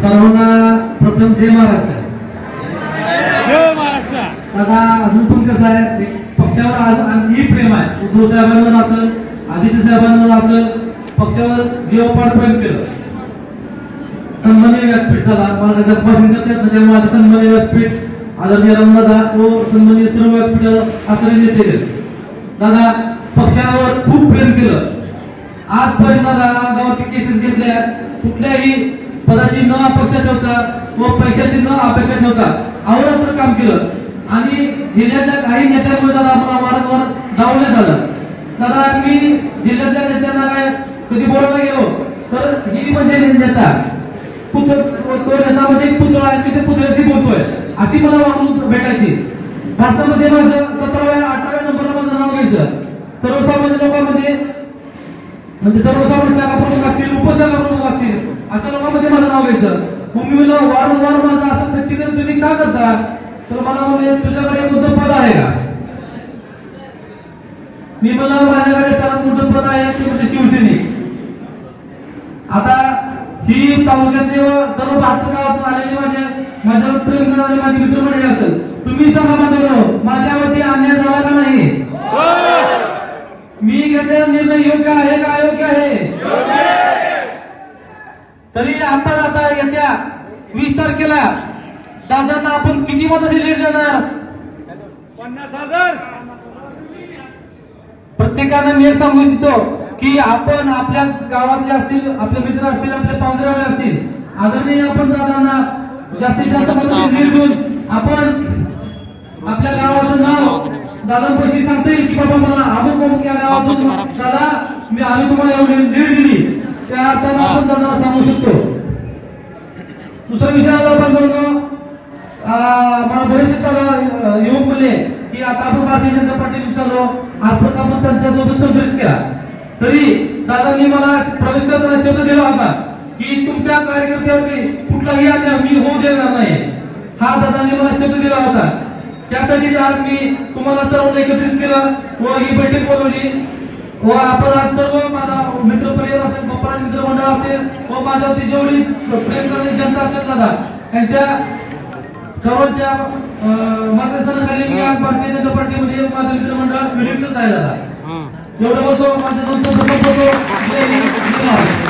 सर्वांना प्रथम जय महाराष्ट्र. जय महाराष्ट्र. आता अजून पण कसं आहे? पक्षावर आज आणखी प्रेम आहे. उद्धव साहेबांवर असेल आदित्य साहेबांवर असेल पक्षावर जीवपाड प्रेम केलं. सन्मान्य व्यासपीठ झाला मला जास्त भाषण करता येत त्यामुळे म्हणजे आता सन्मान्य व्यासपीठ आदरणीय रामदादा व सन्मान्य सर्व व्यासपीठ आचार्य नेते दादा पक्षावर खूप प्रेम केलं. आजपर्यंत दादा गावात केसेस घेतल्या. कुठल्याही पदाची न अपेक्षा ठेवता व पैशाची न अपेक्षा ठेवता आवडत काम केलं. आणि जिल्ह्यातल्या काही नेत्यांमुळे दादा मला वारंवार जावलं झालं दादा मी जिल्ह्यात नेत्यांना काय कधी बोलायला गेलो तर ही म्हणजे नेता पुत्र तो एक पुतळा आहे तिथे पुतळ्याशी बोलतोय. अशी मला वागणूक भेटायची. भाषणामध्ये माझं सतराव्या अठराव्या नंबरला माझं नाव घ्यायचं. सर्वसामान्य लोकांमध्ये म्हणजे सर्वसामान्य शाखा प्रमुख असतील उपशाखा प्रमुख असतील अशा लोकांमध्ये माझं नाव घ्यायचं. मग मी मला वारंवार माझं असं खच्चीकरण तुम्ही का करता? तर मला म्हणजे तुझ्याकडे कोणतं पद आहे का? मी म्हणलं माझ्याकडे सर्वात मोठं पद आहे ते म्हणजे शिवसैनिक ही तालुक्यातले व सर्व भारत गावातून आलेले माझे माझ्यावर प्रेम करणारे माझी मित्रमंडळी असेल तुम्ही सांगा माझ्यावर माझ्यावरती अन्याय झाला का नाही? मी घेतलेला निर्णय योग्य आहे का अयोग्य आहे? तरी आपण आता येत्या वीस तारखेला दादांना आपण किती मताची लीड देणार? पन्नास हजार. प्रत्येकाने मी एक सांगू इच्छितो की आपण आपल्या गावातले असतील आपले मित्र असतील आपले पाहुणेरावळे असतील आदरणीय आपण दादांना जास्तीत जास्त देऊन आपण आपल्या गावाचं नाव दादांपाशी सांगता येईल की बाबा मला अमुक अमुक या गावातून दादा मी आम्ही तुम्हाला एवढी लीड दिली. त्या अर्थानं आपण दादांना सांगू शकतो. दुसरा विषय आला पाहिजे मला बरेचसे दादा युवक म्हणले की आता आपण भारतीय जनता पार्टी चाललो आजपर्यंत आपण त्यांच्यासोबत संघर्ष केला. तरी दादांनी मला प्रवेश करताना शब्द दिला होता की तुमच्या कार्यकर्त्यावरती कुठलाही अन्याय मी होऊ देणार नाही. हा दादांनी मला शब्द दिला होता. त्यासाठी आज मी तुम्हाला सर्व एकत्रित केलं व ही बैठक बोलवली. व आपण आज सर्व माझा मित्र परिवार असेल बप्परा मित्र मंडळ असेल व माझ्यावरती जेवढी प्रेम करणारी जनता असेल दादा त्यांच्या सर्वांच्या मार्गदर्शनाखाली मी आज भारतीय जनता पार्टीमध्ये माझं मित्रमंडळ विलीन करत आहे दादा. एवढं बोलतो माझ्या दोन शब्द संपवतो. जय हिंद, जय महाराष्ट्र.